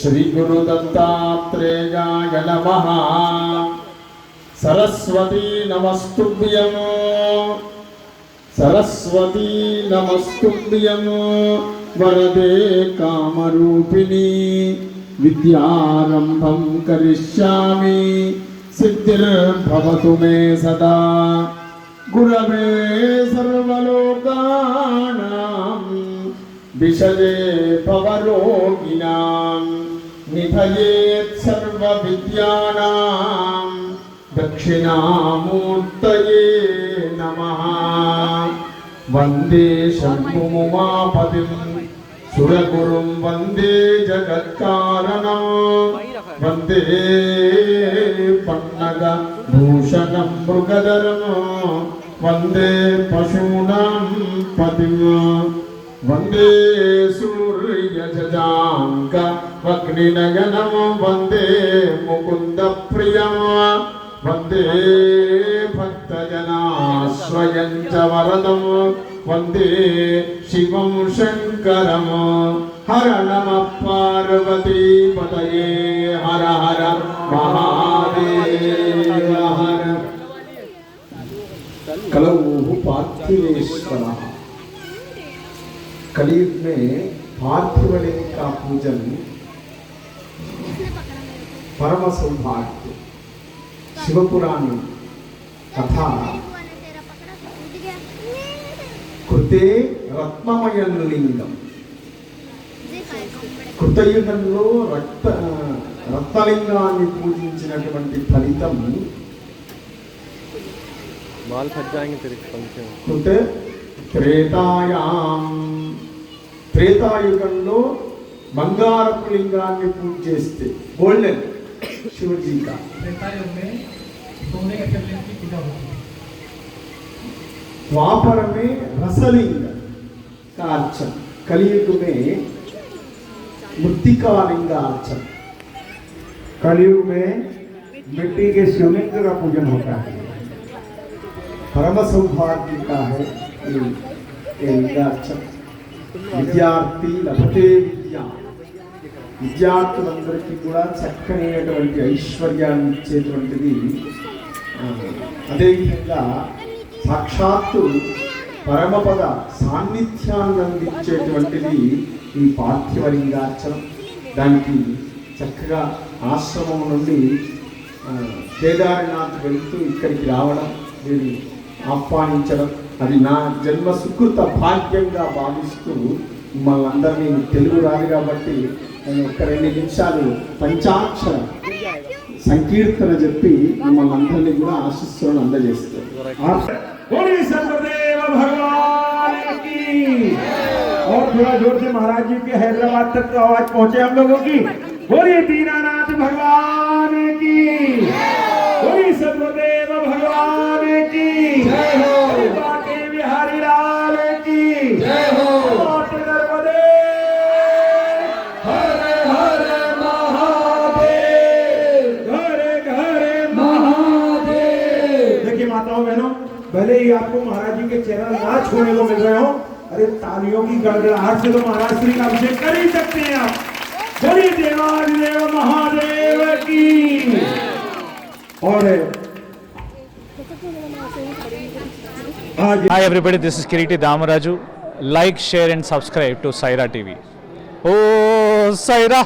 श्रीगुरुदत्तात्रेयाय नमः सरस्वती नमस्तुभ्यं सरस्वती नमस्तुभ्यं वरदे कामरूपिणी विद्यारम्भं करिष्यामि सिद्धिर्भवतु मे सदा गुरवे सर्वलोकानां విషయే పవరోగిణాం నిధయేత్ సర్వవిద్యానాం దక్షిణామూర్తయే నమః వందే శంభుముమాపతిం సురగురుం వందే జగత్కారణం వందే పన్నగ భూషణం మృగధరం వందే పశూనాం పతిం वन्दे सूर्यजजाङ्क वग्निनयनं वन्दे मुकुन्दप्रियं वन्दे भक्तजनाश्रयं च वरदं वन्दे शिवं शङ्करं हर नमः पार्वती पतये हर हर महादेव हर कलौः पार्थिवेश्वरः कलयुग में पार्थिवलिंग का पूजन परम सौभाग्य शिवपुराणी कथा కృతే రత్నమయం లింగం కృతయుగంలో రక్త రత్నలింగాన్ని పూజించినటువంటి ఫలితం बाल फट जाएंगे तेरे पंखे में కృత త్రేతాయాం త్రేతాయుగంలో బంగారపు లింగాన్ని పూజ చేస్తే గోల్డెన్ శివజీ का त्रेतायुग में सोने के शिवलिंग की पूजा होती है द्वापर में रसलिंग का अर्चन कलयुग में मृतिका लिंग अर्चन कलयुग में मिट्टी के शिवलिंग का पूजन होता है परम सौभाग्य का है ये ये लिंगार्चन విద్యార్థి లభతే విద్య. విద్యార్థులందరికీ కూడా చక్కనైనటువంటి ఐశ్వర్యాన్ని ఇచ్చేటువంటిది అదేవిధంగా సాక్షాత్తు పరమపద సాన్నిధ్యాన్ని అందించేటువంటిది ఈ పార్థివలింగార్చనం. దానికి చక్కగా ఆశ్రమం నుండి ఆ, కేదార్నాథ్ ఇక్కడికి రావడం దీన్ని ఆహ్వానించడం అది నా జన్మ సుకృత భాగ్యంగా భావిస్తూ మిమ్మల్ని అందరినీ తెలుగు రాదు కాబట్టి నేను ఒక రెండు నిమిషాలు పంచాక్షర సంకీర్తన చెప్పి మిమ్మల్ని అందరినీ కూడా ఆశిస్సులను అందజేస్తాను बोलिए सर्वदेव भगवान की और थोड़ा जोर से महाराज जी के हैदराबाद तक तो आवाज पहुंचे हम लोगों की बोलिए दीनानाथ भगवान की भले ही आपको महाराज जी के चरण ना छोड़ने को मिल रहे हो अरे तालियों की गड़गड़ाहट से तो महाराज श्री का अभिषेक कर ही सकते हैं आप बोलिए देवादिदेव महादेव की और Hi everybody, this is Kiriti Damaraju. Like, share and subscribe to Saira TV. Oh, Saira!